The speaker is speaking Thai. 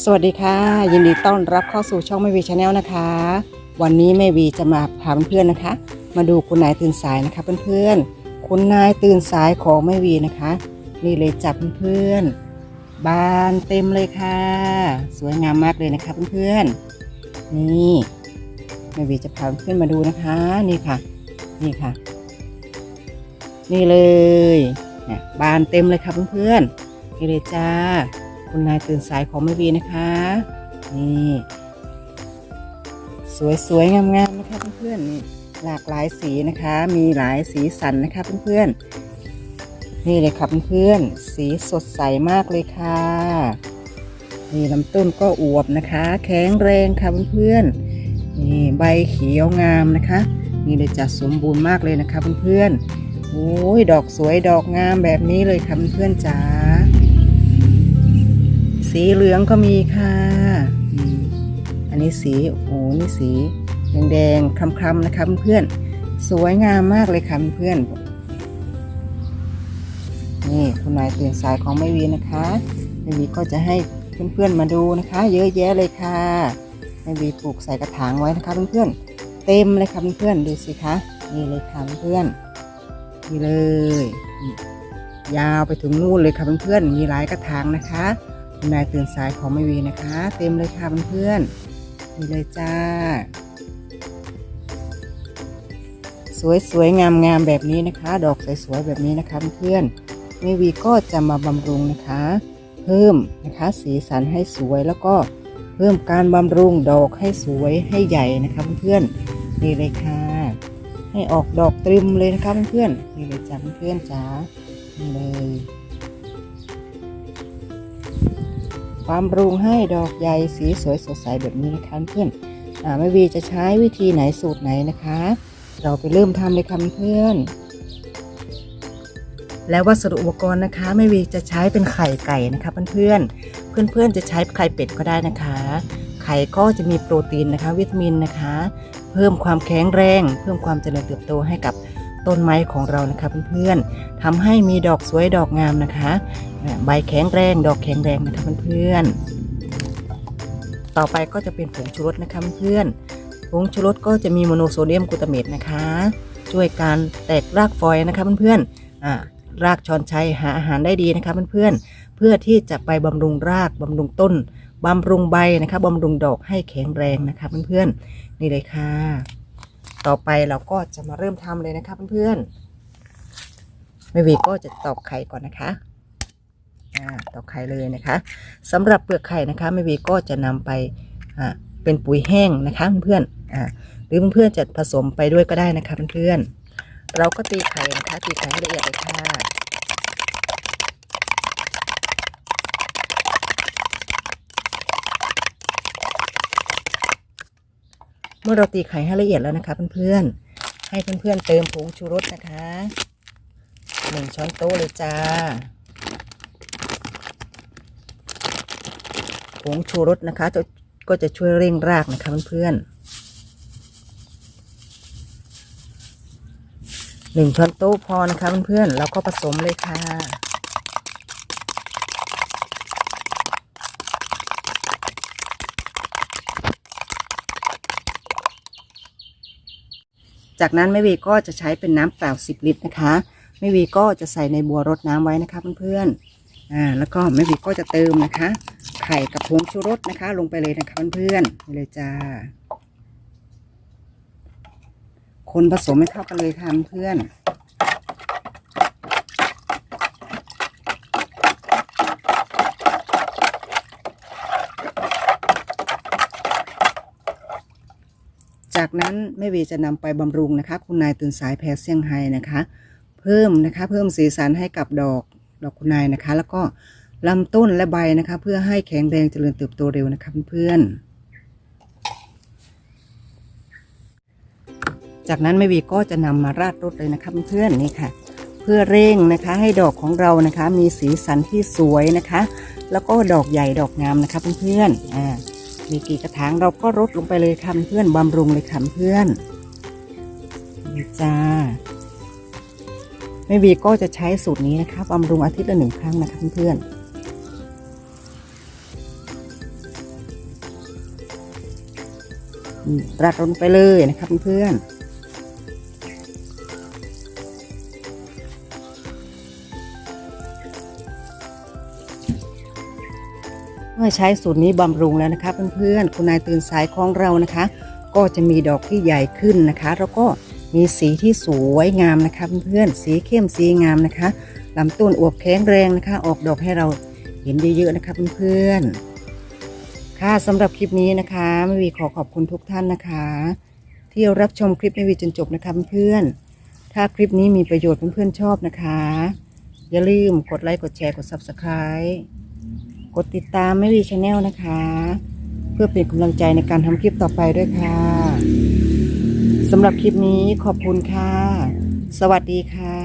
สวัสดีค่ะ ยินดีต้อนรับเข้าสู่ช่องแม่วีชาแนลนะคะ วันนี้แม่วีจะมาพาเพื่อนๆนะคะ มาดูคุณนายตื่นสายนะคะเพื่อนๆคุณนายตื่นสายของแม่วีนะคะ นี่เลยจับเพื่อนๆบานเต็มเลยค่ะ สวยงามมากเลยนะคะเพื่อนๆนี่แม่วีจะพาเพื่อนมาดูนะคะนี่ค่ะ นี่ค่ะ นี่เลยเนี่ยบานเต็มเลยค่ะเพื่อนๆนี่เลยจ้า คุณนายตื่นสายของแม่วีนะคะ นี่สวยๆงามๆนะคะเพื่อนๆนี่หลากหลายสีนะคะ มีหลายสีสันนะคะเพื่อนๆนี่เลยค่ะเพื่อนๆสีสดใสมากเลยค่ะนี่ลำต้นก็อวบนะคะ แข็งแรงค่ะเพื่อนๆนี่ใบเขียวงามนะคะ นี่เลยจัดสมบูรณ์มากเลยนะคะเพื่อนๆโอ้ยดอกสวยดอกงามแบบนี้เลยค่ะเพื่อนๆจ๋า สีเหลืองก็มีค่ะอืมอันนี้สีโอ้โหนี่สีแดงๆคล้ำๆนะคะเพื่อนๆสวยงามมากเลยค่ะเพื่อนๆนี่คุณนายตื่นสายของแม่วีนะคะแม่วีก็จะให้เพื่อนๆมาดูนะคะ เยอะแยะเลยค่ะแม่วีปลูกใส่กระถางไว้นะคะเพื่อนๆเต็มเลยค่ะเพื่อนๆดูสิคะนี่เลยค่ะเพื่อนๆนี่เลยอืมยาวไปถึงนู่นเลยค่ะเพื่อนๆมีหลายกระถางนะคะ คุณนายตื่นสายของไม่วีนะคะ เต็มเลยค่ะเพื่อนๆนี่เลยจ้า สวยสวยงามงามๆแบบนี้นะคะ ดอกสวยๆแบบนี้นะคะเพื่อนๆไม่วีก็จะมาบำรุงนะคะ เพิ่มนะคะสีสันให้สวยแล้วก็เพิ่มการบำรุงดอกให้สวยให้ใหญ่นะคะเพื่อนๆนี่เลยค่ะ ให้ออกดอกตริมเลยนะคะเพื่อนๆนี่เลยจ้าเพื่อนๆจ้านี่เลย ความรุงให้ดอกใหญ่สีสวยสดใสแบบนี้นะคะเพื่อนแม่วีจะใช้วิธีไหนสูตรไหนนะคะ เราไปเริ่มทำเลยค่ะเพื่อน แล้ววัสดุอุปกรณ์นะคะแม่วีจะใช้เป็นไข่ไก่นะคะเพื่อนๆเพื่อนๆจะใช้ไข่เป็ดก็ได้นะคะ ไข่ก็จะมีโปรตีนนะคะ วิตามินนะคะ เพิ่มความแข็งแรง เพิ่มความเจริญเติบโตให้กับต้นไม้ของเรานะคะเพื่อนๆทำให้มีดอกสวยดอกงามนะคะ ใบแข็งแรง ดอกแข็งแรงนะคะเพื่อนๆต่อไปก็จะเป็นผงชูรสนะคะเพื่อนผงชูรสก็จะมีโมโนโซเดียมกลูตาเมตนะคะ ช่วยการแตกรากฟอยนะคะเพื่อนๆอ่ารากชอนชัยหาอาหารได้ดีนะคะเพื่อนๆเพื่อที่จะไปบำรุงรากบำรุงต้นบำรุงใบนะคะบำรุงดอกให้แข็งแรงนะคะเพื่อนๆนี่เลยค่ะ ต่อไปเราก็จะมาเริ่มทำเลยนะคะเพื่อนๆแม่วีก็จะตอกไข่ก่อนนะคะ ตอกไข่เลยนะคะสำหรับเปลือกไข่นะคะแม่วีก็จะนำไปเป็นปุ๋ยแห้งนะคะเพื่อนๆหรือเพื่อนๆจะผสมไปด้วยก็ได้นะคะเพื่อนๆเราก็ตีไข่นะคะตีไข่ให้ละเอียดเลยค่ะเมื่อเราตีไข่ให้ละเอียดแล้วนะคะเพื่อนๆให้เพื่อนๆเติมผงชูรสนะคะหนึ่งช้อนโต๊ะเลยจ้า ผงชูรสนะคะจะก็จะช่วยเร่งรากนะคะเพื่อนๆหนึ่งช้อนโต๊ะพอนะคะเพื่อนๆแล้วก็ผสมเลยค่ะจากนั้นแม่วีก็จะใช้เป็นน้ำเปล่า 10 ลิตรนะคะแม่วีก็จะใส่ในบัวรดน้ำไว้นะคะเพื่อนๆอ่าแล้วก็แม่วีก็จะเติมนะคะ ไข่กับผงชูรสนะคะ ลงไปเลยนะคะเพื่อนๆนี่เลยจ้า คนผสมให้เข้ากันเลยค่ะเพื่อนจากนั้นแม่เวจะนำไปบำรุงนะคะ คุณนายตื่นสายแพรเซี่ยงไฮ้นะคะ เพิ่มนะคะ เพิ่มสีสันให้กับดอกดอกคุณนายนะคะ แล้วก็ ลำต้นและใบนะคะ เพื่อให้แข็งแรงเจริญเติบโตเร็วนะคะเพื่อนๆจากนั้นแม่วีก็จะนำมาราดรถเลยนะคะเพื่อนๆนี่ค่ะ เพื่อเร่งนะคะให้ดอกของเรานะคะ มีสีสันที่สวยนะคะ แล้วก็ดอกใหญ่ดอกงามนะคะเพื่อนๆอ่ามีกี่กระถางเราก็รดลงไปเลยค่ะเพื่อนบำรุงเลยค่ะเพื่อนนี่จ้าแม่วีก็จะใช้สูตรนี้นะคะบำรุงอาทิตย์ละหนึ่งครั้งนะคะเพื่อนๆ รัดลงไปเลยนะครับเพื่อนเมื่อใช้สูตรนี้บำรุงแล้วนะคะเพื่อนๆคุณนายตื่นสายของเรานะคะ ก็จะมีดอกที่ใหญ่ขึ้นนะคะ แล้วก็มีสีที่สวยงามนะคะเพื่อนๆสีเข้มสีงามนะคะลำต้นอวบแข็งแรงนะคะ ออกดอกให้เราเห็นเยอะๆนะคะเพื่อนๆ ค่ะสำหรับคลิปนี้นะคะแม่วีขอขอบคุณทุกท่านนะคะ ที่รับชมคลิปแม่วีจนจบนะคะเพื่อนถ้าคลิปนี้มีประโยชน์เพื่อนๆชอบนะคะ อย่าลืมกดไลค์กดแชร์กด subscribe กดติดตามแม่วีชาแนลนะคะ เพื่อเป็นกำลังใจในการทำคลิปต่อไปด้วยค่ะสำหรับคลิปนี้ขอบคุณค่ะ สวัสดีค่ะ